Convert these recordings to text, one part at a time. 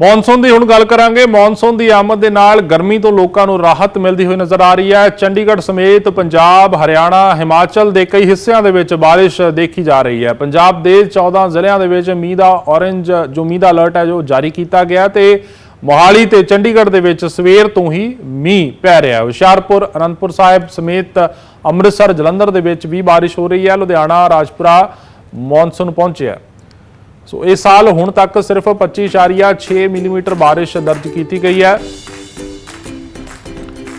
Monsoon ਦੀ ਹੁਣ ਗੱਲ ਕਰਾਂਗੇ। ਮੌਨਸੂਨ ਦੀ ਆਮਦ ਦੇ ਨਾਲ ਗਰਮੀ ਤੋਂ ਲੋਕਾਂ ਨੂੰ ਰਾਹਤ ਮਿਲਦੀ ਹੋਈ ਨਜ਼ਰ ਆ ਰਹੀ ਹੈ। ਚੰਡੀਗੜ੍ਹ ਸਮੇਤ ਪੰਜਾਬ, ਹਰਿਆਣਾ, ਹਿਮਾਚਲ ਦੇ ਕਈ ਹਿੱਸਿਆਂ ਦੇ ਵਿੱਚ ਬਾਰਿਸ਼ ਦੇਖੀ ਜਾ ਰਹੀ ਹੈ। ਪੰਜਾਬ ਦੇ 14 ਜ਼ਿਲ੍ਹਿਆਂ ਦੇ ਵਿੱਚ ਮੀਂਹ ਦਾ ਔਰੇਂਜ, ਜੋ ਮੀਂਹ ਦਾ ਅਲਰਟ ਹੈ, ਜੋ ਜਾਰੀ ਕੀਤਾ ਗਿਆ ਤੇ ਮੋਹਾਲੀ ਤੇ ਚੰਡੀਗੜ੍ਹ ਦੇ ਵਿੱਚ ਸਵੇਰ ਤੋਂ ਹੀ ਮੀਂਹ ਪੈ ਰਿਹਾ ਹੈ। ਹੁਸ਼ਿਆਰਪੁਰ, ਅਨੰਦਪੁਰ ਸਾਹਿਬ ਸਮੇਤ ਅੰਮ੍ਰਿਤਸਰ, ਜਲੰਧਰ ਦੇ ਵਿੱਚ ਵੀ ਬਾਰਿਸ਼ ਹੋ ਰਹੀ ਹੈ। ਲੁਧਿਆਣਾ, ਰਾਜਪੁਰਾ ਮੌਨਸੂਨ ਪਹੁੰਚਿਆ ਸੋ ਇਸ ਸਾਲ ਹੁਣ ਤੱਕ ਸਿਰਫ 25.6 ਮਿਲੀਮੀਟਰ ਬਾਰਿਸ਼ ਦਰਜ ਕੀਤੀ ਗਈ ਹੈ।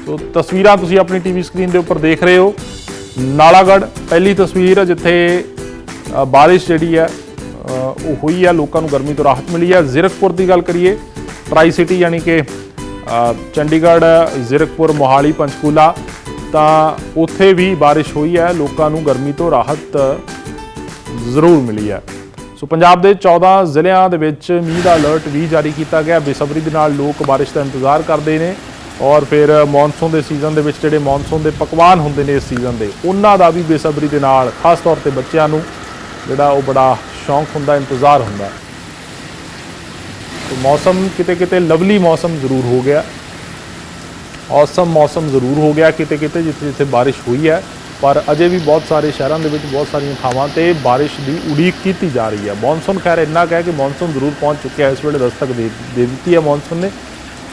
ਸੋ ਤਸਵੀਰਾਂ ਤੁਸੀਂ ਆਪਣੀ ਟੀਵੀ ਸਕਰੀਨ ਦੇ ਉੱਪਰ ਦੇਖ ਰਹੇ ਹੋ। ਨਾਲਾਗੜ ਪਹਿਲੀ ਤਸਵੀਰ ਜਿੱਥੇ ਅ, ਬਾਰਿਸ਼ ਜਿਹੜੀ ਹੈ ਉਹ ਹੋਈ ਹੈ। ਲੋਕਾਂ ਨੂੰ ਗਰਮੀ ਤੋਂ ਰਾਹਤ ਮਿਲੀ ਹੈ। ਜ਼ੀਰਕਪੁਰ ਦੀ ਗੱਲ ਕਰੀਏ ਟਰਾਈ ਸਿਟੀ ਯਾਨੀ ਕਿ ਚੰਡੀਗੜ੍ਹ ਜ਼ੀਰਕਪੁਰ ਮੋਹਾਲੀ ਪੰਚਕੂਲਾ ਤਾਂ ਉੱਥੇ ਵੀ ਬਾਰਿਸ਼ ਹੋਈ ਹੈ। ਲੋਕਾਂ ਨੂੰ ਗਰਮੀ ਤੋਂ ਰਾਹਤ ਜ਼ਰੂਰ ਮਿਲੀ ਹੈ। ਸੋ ਪੰਜਾਬ ਦੇ 14 ਜ਼ਿਲ੍ਹਿਆਂ ਦੇ ਵਿੱਚ ਮੀਂਹ ਦਾ ਅਲਰਟ ਵੀ ਜਾਰੀ ਕੀਤਾ ਗਿਆ। ਬੇਸਬਰੀ ਦੇ ਨਾਲ ਲੋਕ ਬਾਰਿਸ਼ ਦਾ ਇੰਤਜ਼ਾਰ ਕਰਦੇ ਨੇ ਔਰ ਫਿਰ ਮੌਨਸੂਨ ਦੇ ਸੀਜ਼ਨ ਦੇ ਵਿੱਚ ਜਿਹੜੇ ਮੌਨਸੂਨ ਦੇ ਪਕਵਾਨ ਹੁੰਦੇ ਨੇ ਇਸ ਸੀਜ਼ਨ ਦੇ, ਉਹਨਾਂ ਦਾ ਵੀ ਬੇਸਬਰੀ ਦੇ ਨਾਲ, ਖਾਸ ਤੌਰ ਤੇ ਬੱਚਿਆਂ ਨੂੰ ਜਿਹੜਾ ਉਹ ਬੜਾ ਸ਼ੌਂਕ ਹੁੰਦਾ, ਇੰਤਜ਼ਾਰ ਹੁੰਦਾ। ਸੋ ਮੌਸਮ ਕਿਤੇ ਕਿਤੇ ਲਵਲੀ ਮੌਸਮ ਜ਼ਰੂਰ ਹੋ ਗਿਆ। ਔਸਮ ਮੌਸਮ ਜ਼ਰੂਰ ਹੋ ਗਿਆ ਕਿਤੇ ਕਿਤੇ ਜਿੱਥੇ ਜਿੱਥੇ ਬਾਰਿਸ਼ ਹੋਈ ਹੈ। ਪਰ ਅਜੇ ਵੀ ਬਹੁਤ ਸਾਰੇ ਸ਼ਹਿਰਾਂ ਦੇ ਵਿੱਚ ਬਹੁਤ ਸਾਰੀਆਂ ਥਾਵਾਂ ਤੇ ਬਾਰਿਸ਼ ਦੀ ਉਡੀਕ ਕੀਤੀ ਜਾ ਰਹੀ ਹੈ। ਮੌਨਸੂਨ ਖੈਰ ਇੰਨਾ ਕੁ ਹੈ ਕਿ ਮੌਨਸੂਨ ਜ਼ਰੂਰ ਪਹੁੰਚ ਚੁੱਕਿਆ ਹੈ। ਇਸ ਵੇਲੇ ਦਸਤਕ ਦੇ ਦੇ ਦਿੱਤੀ ਹੈ ਮੌਨਸੂਨ ਨੇ।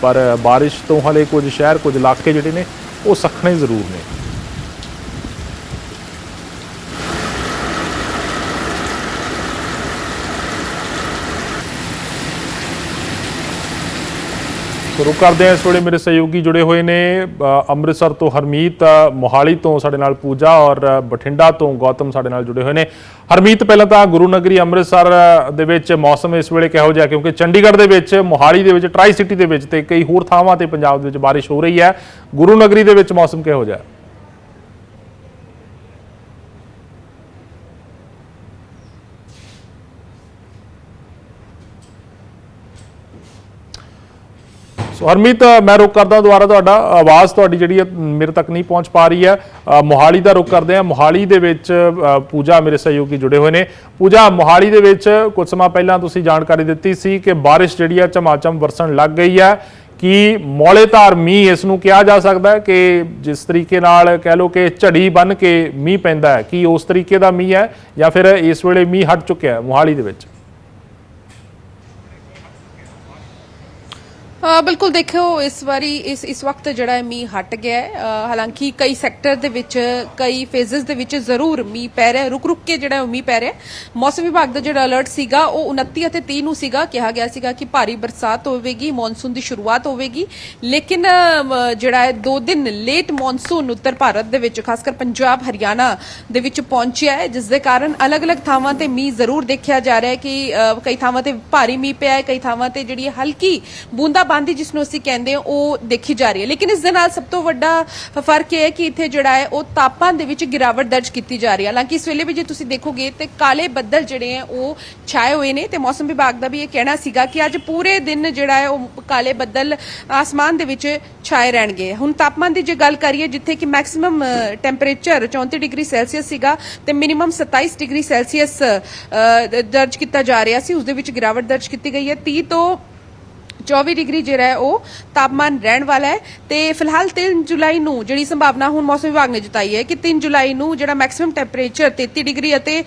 ਪਰ ਬਾਰਿਸ਼ ਤੋਂ ਹਲੇ ਕੁਝ ਸ਼ਹਿਰ, ਕੁਝ ਇਲਾਕੇ ਜਿਹੜੇ ਨੇ, ਉਹ ਸਖਣੇ ਜ਼ਰੂਰ ਨੇ। ਸ਼ੁਰੂ ਕਰਦੇ ਹਾਂ ਇਸ ਵੇਲੇ ਮੇਰੇ ਸਹਿਯੋਗੀ ਜੁੜੇ ਹੋਏ ਨੇ ਅੰਮ੍ਰਿਤਸਰ ਤੋਂ ਹਰਮੀਤ ਮੋਹਾਲੀ ਤੋਂ ਸਾਡੇ ਨਾਲ ਪੂਜਾ ਔਰ ਬਠਿੰਡਾ ਤੋਂ ਗੌਤਮ ਸਾਡੇ ਨਾਲ ਜੁੜੇ ਹੋਏ ਨੇ ਹਰਮੀਤ, ਪਹਿਲਾਂ ਤਾਂ ਗੁਰੂ ਨਗਰੀ ਅੰਮ੍ਰਿਤਸਰ ਦੇ ਵਿੱਚ ਮੌਸਮ ਇਸ ਵੇਲੇ ਕਿਹੋ ਜਿਹਾ, ਕਿਉਂਕਿ ਚੰਡੀਗੜ੍ਹ ਦੇ ਵਿੱਚ, ਮੋਹਾਲੀ ਦੇ ਵਿੱਚ ਟਰਾਈ ਸਿਟੀ ਦੇ ਵਿੱਚ ਤੇ ਕਈ ਹੋਰ ਥਾਵਾਂ ਤੇ ਪੰਜਾਬ ਦੇ ਵਿੱਚ ਬਾਰਿਸ਼ ਹੋ ਰਹੀ ਹੈ ਗੁਰੂ ਨਗਰੀ ਦੇ ਵਿੱਚ ਮੌਸਮ ਕਿਹੋ ਜਿਹਾ ਹੈ? ਸੋ ਹਰਮੀਤ uh, ਮੈਂ ਰੁਕ ਕਰਦਾ ਦੁਬਾਰਾ ਤੁਹਾਡਾ। ਆਵਾਜ਼ ਤੁਹਾਡੀ ਜਿਹੜੀ ਹੈ ਮੇਰੇ ਤੱਕ ਨਹੀਂ ਪਹੁੰਚ ਪਾ ਰਹੀ ਹੈ। ਮੋਹਾਲੀ ਦਾ ਰੁਕ ਕਰਦੇ ਹਾਂ। ਮੋਹਾਲੀ ਦੇ ਵਿੱਚ ਪੂਜਾ ਮੇਰੇ ਸਹਿਯੋਗੀ ਜੁੜੇ ਹੋਏ ਨੇ। ਪੂਜਾ, ਮੋਹਾਲੀ ਦੇ ਵਿੱਚ ਕੁਝ ਸਮਾਂ ਪਹਿਲਾਂ ਤੁਸੀਂ ਜਾਣਕਾਰੀ ਦਿੱਤੀ ਸੀ ਕਿ ਬਾਰਿਸ਼ ਜਿਹੜੀ ਆ ਝਮਾਚਮ ਵਰਸਣ ਲੱਗ ਗਈ ਹੈ। ਕਿ ਮੌਲੇਧਾਰ ਮੀਂਹ ਇਸ ਨੂੰ ਕਿਹਾ ਜਾ ਸਕਦਾ ਹੈ ਕਿ ਜਿਸ ਤਰੀਕੇ ਨਾਲ ਕਹਿ ਲਓ ਕਿ ਝੜੀ ਬਨ ਕੇ ਮੀਂਹ ਪੈਂਦਾ ਹੈ? ਕਿ ਉਸ ਤਰੀਕੇ ਦਾ ਮੀਂਹ ਹੈ ਜਾਂ ਫਿਰ ਇਸ ਵੇਲੇ ਮੀਂਹ ਹਟ ਚੁੱਕਿਆ ਹੈ ਮੋਹਾਲੀ ਦੇ ਵਿੱਚ? ਬਿਲਕੁਲ ਦੇਖਿਓ, ਇਸ ਵਾਰੀ, ਇਸ ਇਸ ਵਕਤ ਜਿਹੜਾ ਹੈ ਮੀਂਹ ਹਟ ਗਿਆ ਹੈ। ਹਾਲਾਂਕਿ ਕਈ ਸੈਕਟਰ ਦੇ ਵਿੱਚ, ਕਈ ਫੇਜ਼ਸ ਦੇ ਵਿੱਚ ਜ਼ਰੂਰ ਮੀਂਹ ਪੈ ਰਿਹਾ ਰੁਕ ਰੁਕ ਕੇ ਜਿਹੜਾ ਉਹ ਮੀਂਹ ਪੈ ਰਿਹਾ ਮੌਸਮ ਵਿਭਾਗ ਦਾ ਜਿਹੜਾ ਅਲਰਟ ਸੀਗਾ, ਉਹ 29 ਅਤੇ 30 ਨੂੰ ਸੀਗਾ। ਕਿਹਾ ਗਿਆ ਸੀਗਾ ਕਿ ਭਾਰੀ ਬਰਸਾਤ ਹੋਵੇਗੀ ਮੌਨਸੂਨ ਦੀ ਸ਼ੁਰੂਆਤ ਹੋਵੇਗੀ। ਲੇਕਿਨ ਜਿਹੜਾ ਹੈ, ਦੋ ਦਿਨ ਲੇਟ ਮੌਨਸੂਨ ਉੱਤਰ ਭਾਰਤ ਦੇ ਵਿੱਚ ਖਾਸ ਕਰ ਪੰਜਾਬ, ਹਰਿਆਣਾ ਦੇ ਵਿੱਚ ਪਹੁੰਚਿਆ ਹੈ। ਜਿਸ ਦੇ ਕਾਰਨ ਅਲੱਗ-ਅਲੱਗ ਥਾਵਾਂ ਤੇ ਮੀਂਹ ਜ਼ਰੂਰ ਦੇਖਿਆ ਜਾ ਰਿਹਾ ਹੈ ਕਿ ਕਈ ਥਾਵਾਂ ਤੇ ਭਾਰੀ ਮੀਂਹ ਪਿਆ ਹੈ, ਕਈ ਥਾਵਾਂ ਤੇ ਜਿਹੜੀ ਹਲਕੀ ਬੂੰਦਾ ਬੂੰਦਾਬਾਂਦੀ ਜਿਸ ਨੂੰ ਅਸੀਂ ਕਹਿੰਦੇ ਹਾਂ, ਉਹ ਦੇਖੀ ਜਾ ਰਹੀ ਹੈ। ਲੇਕਿਨ ਇਸ ਦੇ ਨਾਲ ਸਭ ਤੋਂ ਵੱਡਾ ਫ਼ਰਕ ਇਹ ਹੈ ਕਿ ਇੱਥੇ ਜਿਹੜਾ ਹੈ, ਉਹ ਤਾਪਮਾਨ ਦੇ ਵਿੱਚ ਗਿਰਾਵਟ ਦਰਜ ਕੀਤੀ ਜਾ ਰਹੀ ਹੈ। ਹਾਲਾਂਕਿ ਇਸ ਵੇਲੇ ਵੀ ਜੇ ਤੁਸੀਂ ਦੇਖੋਗੇ, ਤੇ ਕਾਲੇ ਬੱਦਲ ਜਿਹੜੇ ਹੈ, ਉਹ ਛਾਏ ਹੋਏ ਨੇ ਤੇ ਮੌਸਮ ਵਿਭਾਗ ਦਾ ਵੀ ਇਹ ਕਹਿਣਾ ਸੀਗਾ ਕਿ ਅੱਜ ਪੂਰੇ ਦਿਨ ਜਿਹੜਾ ਹੈ, ਉਹ ਕਾਲੇ ਬੱਦਲ ਆਸਮਾਨ ਦੇ ਵਿੱਚ ਛਾਏ ਰਹਿਣਗੇ। ਹੁਣ ਤਾਪਮਾਨ ਦੀ ਜੇ ਗੱਲ ਕਰੀਏ, ਜਿੱਥੇ ਕਿ ਮੈਕਸਿਮਮ ਟੈਂਪਰੇਚਰ 34 ਡਿਗਰੀ ਸੈਲਸੀਅਸ ਸੀਗਾ ਤੇ ਮਿਨੀਮਮ 27 ਡਿਗਰੀ ਸੈਲਸੀਅਸ ਦਰਜ ਕੀਤਾ ਜਾ ਰਿਹਾ ਸੀ। ਉਸ ਦੇ ਵਿੱਚ ਗਿਰਾਵਟ ਦਰਜ ਕੀਤੀ ਗਈ ਹੈ। 30 ਤੋਂ 24 ਡਿਗਰੀ ਜਿਹੜਾ ਹੈ ਉਹ ਤਾਪਮਾਨ ਰਹਿਣ ਵਾਲਾ ਹੈ ਤੇ ਫਿਲਹਾਲ 3 ਜੁਲਾਈ ਨੂੰ ਜਿਹੜੀ ਸੰਭਾਵਨਾ ਹੁਣ ਮੌਸਮ ਵਿਭਾਗ ਨੇ ਜਤਾਈ ਹੈ ਕਿ 3 ਜੁਲਾਈ ਨੂੰ ਜਿਹੜਾ ਮੈਕਸਿਮਮ ਟੈਂਪਰੇਚਰ 33 ਡਿਗਰੀ ਅਤੇ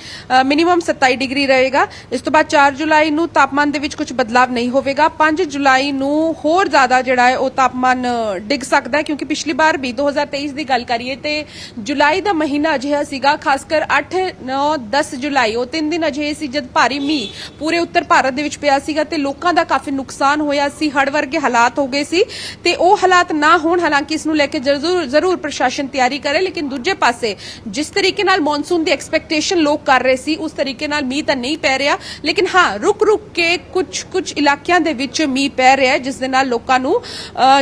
ਮਿਨੀਮਮ 27 ਡਿਗਰੀ ਰਹੇਗਾ। ਇਸ ਤੋਂ ਬਾਅਦ 4 ਜੁਲਾਈ ਨੂੰ ਤਾਪਮਾਨ ਦੇ ਵਿੱਚ ਕੁਝ ਬਦਲਾਵ ਨਹੀਂ ਹੋਵੇਗਾ। 5 ਜੁਲਾਈ ਨੂੰ ਹੋਰ ਜ਼ਿਆਦਾ ਜਿਹੜਾ ਹੈ ਉਹ ਤਾਪਮਾਨ ਡਿੱਗ ਸਕਦਾ ਹੈ ਕਿਉਂਕਿ ਪਿਛਲੀ ਵਾਰ ਵੀ 2023 ਦੀ ਗੱਲ ਕਰੀਏ ਤੇ ਜੁਲਾਈ ਦਾ ਮਹੀਨਾ ਅਜਿਹਾ ਸੀਗਾ ਖਾਸ ਕਰ 8 9 10 ਜੁਲਾਈ। ਉਹ ਤਿੰਨ ਦਿਨ ਅਜਿਹੇ ਸੀ ਜਦ ਭਾਰੀ ਮੀਂਹ ਪੂਰੇ ਉੱਤਰ ਭਾਰਤ ਦੇ ਵਿੱਚ ਪਿਆ ਸੀਗਾ ਤੇ ਲੋਕਾਂ ਦਾ ਕਾਫੀ ਨੁਕਸਾਨ ਹੋਇਆ ਸੀ ਹੜ ਵਰਗੇ ਹਾਲਾਤ ਹੋ ਗਏ ਸੀ ਤੇ ਉਹ ਹਾਲਾਤ ਨਾ ਹੋਣ, ਹਾਲਾਂਕਿ ਇਸ ਨੂੰ ਲੈ ਕੇ ਜ਼ਰੂਰ ਜ਼ਰੂਰ ਪ੍ਰਸ਼ਾਸਨ ਤਿਆਰੀ ਕਰੇ, ਲੇਕਿਨ ਦੂਜੇ ਪਾਸੇ ਜਿਸ ਤਰੀਕੇ ਨਾਲ ਮੌਨਸੂਨ ਦੀ ਐਕਸਪੈਕਟੇਸ਼ਨ ਲੋਕ ਕਰ ਰਹੇ ਸੀ, ਉਸ ਤਰੀਕੇ ਨਾਲ ਮੀਂਹ ਤਾਂ ਨਹੀਂ ਪੈ ਰਿਹਾ। ਲੇਕਿਨ ਹਾਂ, ਰੁਕ ਰੁਕ ਕੇ ਕੁਝ ਕੁਝ ਇਲਾਕਿਆਂ ਦੇ ਵਿੱਚ ਮੀਂਹ ਪੈ ਰਿਹਾ ਹੈ, ਜਿਸ ਦੇ ਨਾਲ ਲੋਕਾਂ ਨੂੰ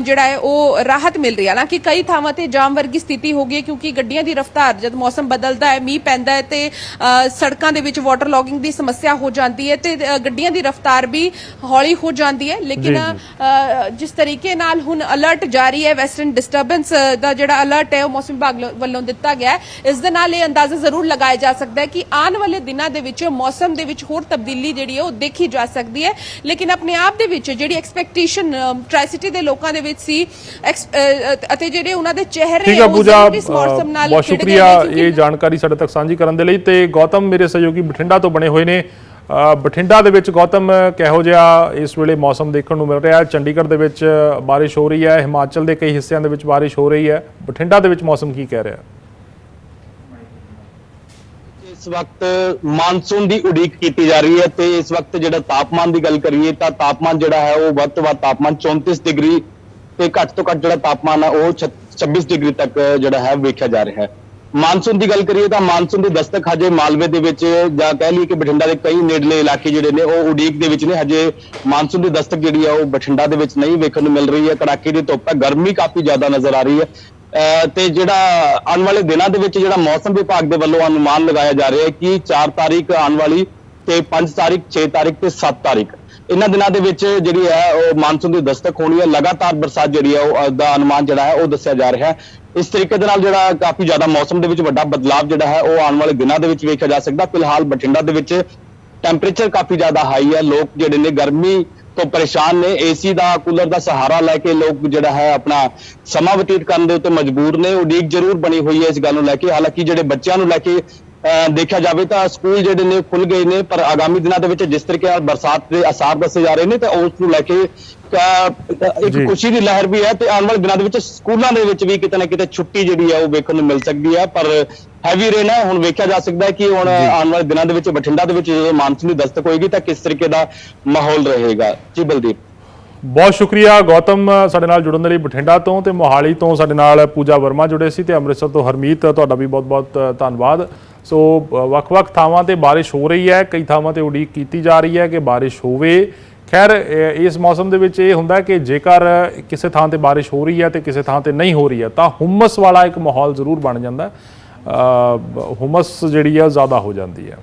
ਜਿਹੜਾ ਹੈ ਉਹ ਰਾਹਤ ਮਿਲ ਰਹੀ ਹੈ। ਹਾਲਾਂਕਿ ਕਈ ਥਾਵਾਂ ਤੇ ਜਾਮ ਵਰਗੀ ਸਥਿਤੀ ਹੋ ਗਈ ਹੈ, ਕਿਉਂਕਿ ਗੱਡੀਆਂ ਦੀ ਰਫ਼ਤਾਰ ਜਦ ਮੌਸਮ ਬਦਲਦਾ ਹੈ, ਮੀਂਹ ਪੈਂਦਾ ਹੈ ਤੇ ਸੜਕਾਂ ਦੇ ਵਿੱਚ ਵਾਟਰ ਲੌਗਿੰਗ ਦੀ ਸਮੱਸਿਆ ਹੋ ਜਾਂਦੀ ਹੈ ਤੇ ਗੱਡੀਆਂ ਦੀ ਰਫ਼ਤਾਰ ਵੀ ਹੌਲੀ ਹੋ ਜਾਂਦੀ ਹੈ, ਲੇਕਿਨ ਲੇਕਿਨ ਜਿਸ ਤਰੀਕੇ ਨਾਲ ਹੁਣ ਅਲਰਟ ਜਾਰੀ ਹੈ ਵੈਸਟਰਨ ਡਿਸਟਰਬੈਂਸ ਦਾ ਜਿਹੜਾ ਅਲਰਟ ਹੈ ਉਹ ਮੌਸਮ ਵਿਭਾਗ ਵੱਲੋਂ ਦਿੱਤਾ ਗਿਆ ਹੈ। ਇਸ ਦੇ ਨਾਲ ਇਹ ਅੰਦਾਜ਼ਾ ਜ਼ਰੂਰ ਲਗਾਇਆ ਜਾ ਸਕਦਾ ਹੈ ਕਿ ਆਉਣ ਵਾਲੇ ਦਿਨਾਂ ਦੇ ਵਿੱਚ ਮੌਸਮ ਦੇ ਵਿੱਚ ਹੋਰ ਤਬਦੀਲੀ ਜਿਹੜੀ ਹੈ ਉਹ ਦੇਖੀ ਜਾ ਸਕਦੀ ਹੈ। ਲੇਕਿਨ ਆਪਣੇ ਆਪ ਦੇ ਵਿੱਚ ਜਿਹੜੀ ਐਕਸਪੈਕਟੇਸ਼ਨ ਟ੍ਰਾਈਸਿਟੀ ਦੇ ਲੋਕਾਂ ਦੇ ਵਿੱਚ ਸੀ ਅਤੇ ਜਿਹੜੇ ਉਹਨਾਂ ਦੇ ਚਿਹਰੇ ਠੀਕ ਹੈ ਪੂਜਾ ਬਹੁਤ ਸ਼ੁਕਰੀਆ ਇਹ ਜਾਣਕਾਰੀ ਸਾਡੇ ਤੱਕ ਸਾਂਝੀ ਕਰਨ ਦੇ ਲਈ ਤੇ ਗੌਤਮ ਮੇਰੇ ਸਹਿਯੋਗੀ ਬਠਿੰਡਾ ਤੋਂ ਬਣੇ ਹੋਏ ਨੇ। ਬਠਿੰਡਾ ਦੇ ਵਿੱਚ ਗੌਤਮ ਕਿਹੋ ਜਿਹਾ ਇਸ ਵੇਲੇ ਮੌਸਮ ਦੇਖਣ ਨੂੰ ਮਿਲ ਰਿਹਾ ਹੈ? ਚੰਡੀਗੜ੍ਹ ਦੇ ਵਿੱਚ ਬਾਰਿਸ਼ ਹੋ ਰਹੀ ਹੈ। ਹਿਮਾਚਲ ਦੇ ਕਈ ਹਿੱਸਿਆਂ ਦੇ ਵਿੱਚ ਬਾਰਿਸ਼ ਹੋ ਰਹੀ ਹੈ। ਬਠਿੰਡਾ ਦੇ ਵਿੱਚ ਮੌਸਮ ਕੀ ਕਹਿ ਰਿਹਾ ਹੈ? ਇਸ ਵਕਤ ਮਾਨਸੂਨ ਦੀ ਉਡੀਕ ਕੀਤੀ ਜਾ ਰਹੀ ਹੈ ਤੇ ਇਸ ਵਕਤ ਜਿਹੜਾ ਤਾਪਮਾਨ ਦੀ ਗੱਲ ਕਰੀਏ ਤਾਂ ਤਾਪਮਾਨ ਜਿਹੜਾ ਹੈ ਉਹ ਵੱਧ ਤੋਂ ਵੱਧ ਤਾਪਮਾਨ 34 ਡਿਗਰੀ ਤੇ ਘੱਟ ਤੋਂ ਘੱਟ ਜਿਹੜਾ ਤਾਪਮਾਨ ਹੈ ਉਹ 26 ਡਿਗਰੀ ਤੱਕ ਜਿਹੜਾ ਹੈ ਵੇਖਿਆ ਜਾ ਰਿਹਾ ਹੈ। ਮਾਨਸੂਨ ਦੀ ਗੱਲ ਕਰੀਏ ਤਾਂ ਮਾਨਸੂਨ ਦੀ ਦਸਤਕ ਹਜੇ ਮਾਲਵੇ ਦੇ ਵਿੱਚ ਜਾਂ ਕਹਿ ਲਈਏ ਕਿ ਬਠਿੰਡਾ ਦੇ ਕਈ ਨੇੜਲੇ ਇਲਾਕੇ ਜਿਹੜੇ ਨੇ, ਉਹ ਉਡੀਕ ਦੇ ਵਿੱਚ ਨੇ। ਹਜੇ ਮਾਨਸੂਨ ਦੀ ਦਸਤਕ ਜਿਹੜੀ ਹੈ ਉਹ ਬਠਿੰਡਾ ਦੇ ਵਿੱਚ ਨਹੀਂ ਵੇਖਣ ਨੂੰ ਮਿਲ ਰਹੀ ਹੈ। ਕੜਾਕੇ ਦੀ ਧੁੱਪ ਹੈ, ਗਰਮੀ ਕਾਫੀ ਜ਼ਿਆਦਾ ਨਜ਼ਰ ਆ ਰਹੀ ਹੈ। ਅਹ ਤੇ ਜਿਹੜਾ ਆਉਣ ਵਾਲੇ ਦਿਨਾਂ ਦੇ ਵਿੱਚ ਜਿਹੜਾ ਮੌਸਮ ਵਿਭਾਗ ਦੇ ਵੱਲੋਂ ਅਨੁਮਾਨ ਲਗਾਇਆ ਜਾ ਰਿਹਾ ਹੈ ਕਿ 4 ਤਾਰੀਖ ਆਉਣ ਵਾਲੀ ਤੇ 5 ਤਾਰੀਖ 6 ਤਾਰੀਖ ਤੇ 7 ਤਾਰੀਖ। ਇਹਨਾਂ ਦਿਨਾਂ ਦੇ ਵਿੱਚ ਜਿਹੜੀ ਹੈ, ਉਹ ਮਾਨਸੂਨ ਦੀ ਦਸਤਕ ਹੋਣੀ ਹੈ। ਲਗਾਤਾਰ ਬਰਸਾਤ ਜਿਹੜੀ ਹੈ, ਉਹ ਦਾ ਅਨੁਮਾਨ ਜਿਹੜਾ ਹੈ, ਉਹ ਦੱਸਿਆ ਜਾ ਰਿਹਾ ਹੈ। ਇਸ ਤਰੀਕੇ ਦੇ ਨਾਲ ਜਿਹੜਾ ਕਾਫੀ ਜ਼ਿਆਦਾ ਮੌਸਮ ਦੇ ਵਿੱਚ ਵੱਡਾ ਬਦਲਾਅ ਜਿਹੜਾ ਹੈ, ਉਹ ਆਉਣ ਵਾਲੇ ਦਿਨਾਂ ਦੇ ਵਿੱਚ ਵੇਖਿਆ ਜਾ ਸਕਦਾ। ਫਿਲਹਾਲ ਬਠਿੰਡਾ ਦੇ ਵਿੱਚ ਟੈਂਪਰੇਚਰ ਕਾਫੀ ਜ਼ਿਆਦਾ ਹਾਈ ਹੈ। ਲੋਕ ਜਿਹੜੇ ਨੇ ਗਰਮੀ ਤੋਂ ਪਰੇਸ਼ਾਨ ਨੇ। ਏਸੀ ਦਾ, ਕੂਲਰ ਦਾ ਸਹਾਰਾ ਲੈ ਕੇ ਲੋਕ ਜਿਹੜਾ ਹੈ, ਆਪਣਾ ਸਮਾਂ ਬਤੀਤ ਕਰਨ ਦੇ ਉੱਤੇ ਮਜਬੂਰ ਨੇ। ਉਡੀਕ ਜ਼ਰੂਰ ਬਣੀ ਹੋਈ ਹੈ ਇਸ ਗੱਲ ਨੂੰ ਲੈ ਕੇ। ਹਾਲਾਂਕਿ ਜਿਹੜੇ ਬੱਚਿਆਂ ਨੂੰ ਲੈ ਕੇ ਦੇਖਿਆ ਜਾਵੇ ਤਾਂ ਸਕੂਲ ਜਿਹੜੇ ਨੇ ਖੁੱਲ ਗਏ ਨੇ ਪਰ ਆਗਾਮੀ ਦਿਨਾਂ ਦੇ ਵਿੱਚ ਜਿਸ ਤਰੀਕੇ ਨਾਲ ਬਰਸਾਤ ਦੇ ਅਸਾਰ ਦੱਸੇ ਜਾ ਰਹੇ ਨੇ ਤਾਂ ਉਸ ਨੂੰ ਲੈ ਕੇ ਇੱਕ। ਖੁਸ਼ੀ ਦੀ ਲਹਿਰ ਵੀ ਹੈ ਤੇ ਆਉਣ ਵਾਲੇ ਦਿਨਾਂ ਦੇ ਵਿੱਚ ਸਕੂਲਾਂ ਦੇ ਵਿੱਚ ਵੀ ਕਿਤੇ ਨਾ ਕਿਤੇ ਛੁੱਟੀ ਜਿਹੜੀ ਹੈ ਉਹ ਵੇਖਣ ਨੂੰ ਮਿਲ ਸਕਦੀ ਹੈ ਪਰ ਹੈਵੀ ਰੇਨ ਹੈ। ਹੁਣ ਵੇਖਿਆ ਜਾ ਸਕਦਾ ਹੈ ਕਿ ਹੁਣ ਆਉਣ ਵਾਲੇ ਦਿਨਾਂ ਦੇ ਵਿੱਚ ਬਠਿੰਡਾ ਦੇ ਵਿੱਚ ਜਦੋਂ ਮਾਨਸੂਨ ਦੀ ਦਸਤਕ ਹੋਏਗੀ ਤਾਂ ਕਿਸ ਤਰੀਕੇ ਦਾ ਮਾਹੌਲ ਰਹੇਗਾ? ਜੀ ਬਲਦੀਪ। ਬਹੁਤ ਸ਼ੁਕਰੀਆ ਗੌਤਮ ਸਾਡੇ ਨਾਲ ਜੁੜਨ ਦੇ ਲਈ ਬਠਿੰਡਾ ਤੋਂ ਤੇ ਮੋਹਾਲੀ ਤੋਂ ਸਾਡੇ ਨਾਲ ਪੂਜਾ ਵਰਮਾ ਜੁੜੇ ਸੀ ਤੇ ਅੰਮ੍ਰਿਤਸਰ ਤੋਂ ਹਰਮੀਤ, ਤੁਹਾਡਾ ਵੀ ਬਹੁਤ-ਬਹੁਤ ਧੰਨਵਾਦ। ਸੋ ਵੱਖ-ਵੱਖ ਥਾਵਾਂ ਤੇ ਬਾਰਿਸ਼ ਹੋ ਰਹੀ ਹੈ, ਕਈ ਥਾਵਾਂ ਤੇ ਉਡੀਕ ਕੀਤੀ ਜਾ ਰਹੀ ਹੈ ਕਿ ਬਾਰਿਸ਼ ਹੋਵੇ। ਖੈਰ ਇਸ ਮੌਸਮ ਦੇ ਵਿੱਚ ਇਹ ਹੁੰਦਾ ਕਿ ਜੇਕਰ ਕਿਸੇ ਥਾਂ ਤੇ ਬਾਰਿਸ਼ ਹੋ ਰਹੀ ਹੈ ਤੇ ਕਿਸੇ ਥਾਂ ਤੇ ਨਹੀਂ ਹੋ ਰਹੀ ਹੈ, ਤਾਂ ਹੁਮਸ ਵਾਲਾ ਇੱਕ ਮਾਹੌਲ ਜ਼ਰੂਰ ਬਣ ਜਾਂਦਾ। ਹੁਮਸ ਜਿਹੜੀ ਆ, ਜ਼ਿਆਦਾ ਹੋ ਜਾਂਦੀ ਹੈ।